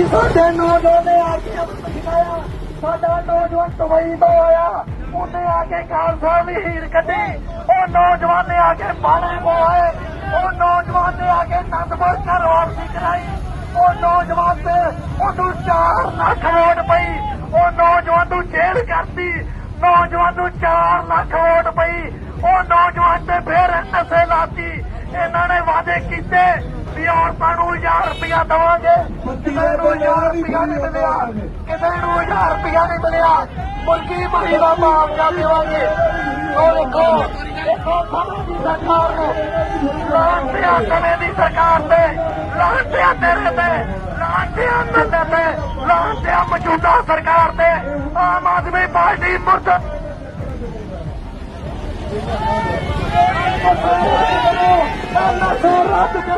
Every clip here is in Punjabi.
ਵੀ ਸਾਡੇ ਨੌਜਵਾਨ ਨੇ ਆ ਕੇ ਸਿਖਾਇਆ ਸਾਡਾ ਨੌਜਵਾਨ ਦੁਬਈ ਤੋਂ ਆਇਆ। ਉਹਨੇ ਆ ਕੇ ਖਾਲਸਾ ਦੀ ਹੀਰ ਕੱਢੀ। ਉਹ ਨੌਜਵਾਨ ਨੇ ਆ ਕੇ ਬਾਣੇ ਪਵਾਏ ਉਹ ਨੌਜਵਾਨ ਨੇ ਆ ਕੇ ਅਨੰਦਪੁਰ ਘਰ ਵਾਪਸੀ ਕਰਾਈ। ਉਹ ਨੌਜਵਾਨ ਤੇ ਉਹਨੂੰ 4 ਲੱਖ ਵੋਟ ਪਈ। ਉਹ ਨੌਜਵਾਨ ਨੂੰ ਜੇਲ੍ਹ ਕਰਤੀ। ਨੌਜਵਾਨ ਨੂੰ 4 ਲੱਖ ਵੋਟ ਪਈ। ਉਹ ਨੌਜਵਾਨ ਤੇ ਫੇਰ ਨਸ਼ੇ ਲਾਤੀ। ਇਹਨਾਂ ਨੇ ਵਾਅਦੇ ਕੀਤੇ। ਔਰਤਾਂ ਨੂੰ 1000 ਰੁਪਇਆ ਦਵਾਂਗੇ। ਕਿਸੇ ਨੂੰ 1000 ਰੁਪਇਆ ਨਹੀਂ ਮਿਲਿਆ। ਕਿਸੇ ਨੂੰ 1000 ਰੁਪਇਆ ਨਹੀਂ ਮਿਲਿਆ। ਮੁਲਕੀ ਭਾਈ ਦਾ ਮੁਆਵਜ਼ਾ ਦੇਵਾਂਗੇ। ਉਹ ਦੇਖੋ ਦੇਖੋ ਸਮੇਂ ਦੀ ਸਰਕਾਰ ਨੂੰ। ਲਾਂਟਿਆ ਸਮੇਂ ਦੀ ਸਰਕਾਰ ਤੇ ਲਾਂਟਿਆ ਤੇਰੇ ਤੇ ਲਾਂਟਿਆ ਨੰਦੇ ਤੇ ਲਾਂਟਿਆ ਮੌਜੂਦਾ ਸਰਕਾਰ ਤੇ ਆਮ ਆਦਮੀ ਪਾਰਟੀ ਮੁਰਦ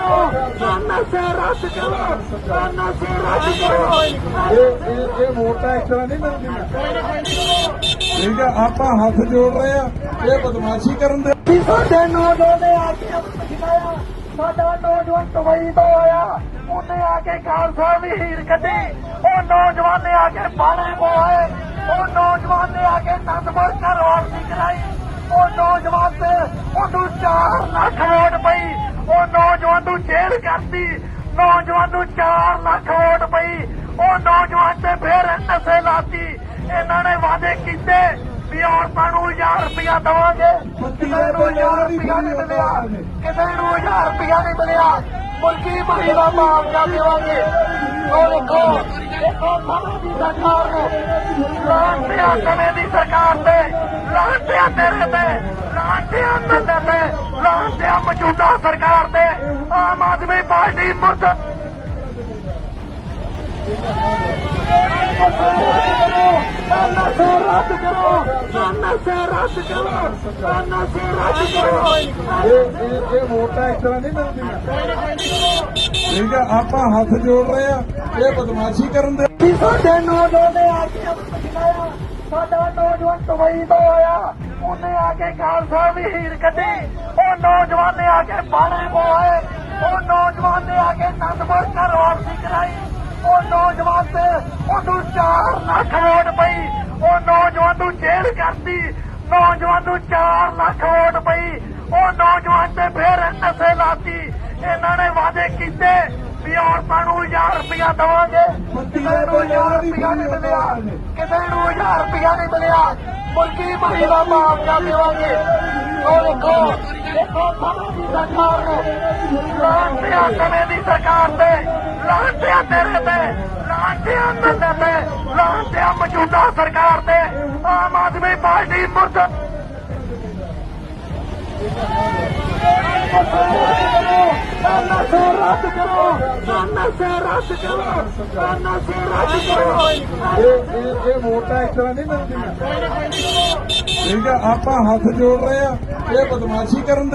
ਕਰੋ ਨਸ਼ੇ ਰੱਦ ਕਰੋ ਨਸ਼ੇ ਰੱਦ ਕਰੋ ਇਹ ਇਹ ਇਹ ਵੋਟਾਂ ਇਸ ਤਰ੍ਹਾਂ ਨਹੀਂ ਮਿਲਦੀਆਂ ਠੀਕ ਹੈ ਆਪਾਂ ਹੱਥ ਜੋੜ ਰਹੇ ਆ ਇਹ ਬਦਮਾਸ਼ੀ ਕਰਨ ਦੇ ਵੀ ਸਾਡੇ ਨੌਜਵਾਨ ਨੇ ਆ ਕੇ ਸਿਖਾਇਆ ਸਾਡਾ ਨੌਜਵਾਨ ਦੁਬਈ ਤੋਂ ਆਇਆ ਉਹਨੇ ਆ ਕੇ ਖਾਲਸਾ ਦੀ ਹੀਰ ਕੱਢੀ ਉਹ ਨੌਜਵਾਨ ਨੇ ਆ ਕੇ ਬਾਣੇ ਪਵਾਏ। ਉਹ ਨੌਜਵਾਨ ਨੇ ਆ ਕੇ ਅਨੰਦਪੁਰ ਘਰ ਵਾਪਸੀ ਕਰਾਈ ਉਹ ਨੌਜਵਾਨ ਤੇ ਉਹਨੂੰ ਚਾਰ ਲੱਖ ਉਹ ਨੌਜਵਾਨ ਨੂੰ ਜੇਲ੍ਹ ਕਰਤੀ। ਨੌਜਵਾਨ ਨੂੰ 4 ਲੱਖ ਵੋਟ ਪਈ। ਉਹ ਨੌਜਵਾਨ ਤੇ ਫੇਰ ਨਸ਼ੇ ਲਾਤੀ। ਇਹਨਾਂ ਨੇ ਵਾਅਦੇ ਕੀਤੇ ਵੀ ਔਰਤਾਂ ਨੂੰ 1000 ਰੁਪਇਆ ਦਵਾਂਗੇ। ਕਿਸੇ ਨੂੰ 1000 ਰੁਪਇਆ ਨਹੀਂ ਮਿਲਿਆ। ਕਿਸੇ ਨੂੰ 1000 ਰੁਪਇਆ ਨਹੀਂ ਮਿਲਿਆ। ਮੁਲਕੀ ਭਾਈ ਦਾ ਮੁਆਵਜ਼ਾ ਦੇਵਾਂਗੇ। ਉਹ ਦੇਖੋ ਦੇਖੋ ਸਮੇਂ ਦੀ ਸਰਕਾਰ ਨੂੰ। ਲਾਂਟਿਆ ਸਮੇਂ ਦੀ ਸਰਕਾਰ ਤੇ ਲਾਂਟਿਆ ਤੇਰੇ ਤੇ ਲਾਂਟਿਆ ਨੰਦੇ ਤੇ ਲਾਂਟਿਆ ਮੌਜੂਦਾ ਸਰਕਾਰ ਤੇ ਆਮ ਆਦਮੀ ਪਾਰਟੀ ਮੁਰਦ ਨਸ਼ੇ ਰੱਦ ਕਰੋ ਨਸ਼ੇ ਰੱਦ ਕਰੋ ਨਸ਼ੇ ਰੱਦ ਕਰੋ ਇਹ ਇਹ ਇਹ ਵੋਟਾਂ ਇਸ ਤਰ੍ਹਾਂ ਨਹੀਂ ਮਿਲਦੀਆਂ ਠੀਕ ਹੈ ਆਪਾਂ ਹੱਥ ਜੋੜ ਰਹੇ ਆ ਇਹ ਬਦਮਾਸ਼ੀ ਕਰਨ ਦੇ ਵੀ ਸਾਡੇ ਨੌਜਵਾਨ ਨੇ ਆ ਕੇ ਸਿਖਾਇਆ ਸਾਡਾ ਨੌਜਵਾਨ ਦੁਬਈ ਤੋਂ ਆਇਆ। ਉਹਨੇ ਆ ਕੇ ਖਾਲਸਾ ਦੀ ਹੀਰ ਕੱਢੀ। ਉਹ ਨੌਜਵਾਨ ਨੇ ਆ ਕੇ ਬਾਣੇ ਪਵਾਏ। ਉਹ ਨੌਜਵਾਨ ਨੇ ਆ ਕੇ ਅਨੰਦਪੁਰ ਘਰ ਵਾਪਸੀ ਕਰਾਈ। ਉਹ ਨੌਜਵਾਨ ਤੇ ਉਹਨੂੰ ਚਾਰ ਲੱਖ ਵੋਟ ਪਈ। ਉਹ ਨੌਜਵਾਨ ਨੂੰ ਜੇਲ੍ਹ ਕਰਤੀ। ਨੌਜਵਾਨ ਨੂੰ 4 ਲੱਖ ਵੋਟ ਪਈ। ਉਹ ਨੌਜਵਾਨ ਤੇ ਫੇਰ ਨਸ਼ੇ ਲਾਤੀ। ਇਹਨਾਂ ਨੇ ਵਾਅਦੇ ਕੀਤੇ। ਵੀ ਔਰਤਾਂ ਨੂੰ 1000 ਰੁਪਇਆ ਦਵਾਂਗੇ। ਕਿਸੇ ਨੂੰ 1000 ਰੁਪਇਆ ਨਹੀਂ ਮਿਲਿਆ। ਕਿਸੇ ਨੂੰ। 1000 ਰੁਪਇਆ ਨਹੀਂ ਮਿਲਿਆ। ਮੁਲਕੀ ਭਾਈ ਦਾ ਮੁਆਵਜ਼ਾ ਦੇਵਾਂਗੇ। ਉਹ ਦੇਖੋ ਦੇਖੋ ਦੀ ਸਰਕਾਰ ਨੂੰ। ਲਾਂਟਿਆ ਸਮੇਂ ਦੀ ਸਰਕਾਰ ਤੇ ਲਾਂਟਿਆ ਤੇਰੇ ਤੇ ਲਾਂਟਿਆ ਨੰਦੇ ਤੇ ਲਾਂਟਿਆ ਮੌਜੂਦਾ ਸਰਕਾਰ ਤੇ ਆਮ ਆਦਮੀ ਪਾਰਟੀ ਮੁਰਦ ਨਸ਼ੇ ਰੱਦ ਕਰੋ ਨਸ਼ੇ ਰੱਦ ਕਰੋ ਨਸ਼ੇ ਰੱਦ ਕਰੋ ਇਹ ਇਹ ਇਹ ਵੋਟਾਂ ਇਸ ਤਰ੍ਹਾਂ ਨਹੀਂ ਮਿਲਦੀਆਂ ਠੀਕ ਹੈ ਆਪਾਂ ਹੱਥ ਜੋੜ ਰਹੇ ਆ, ਇਹ ਬਦਮਾਸ਼ੀ ਕਰਨ ਦੇ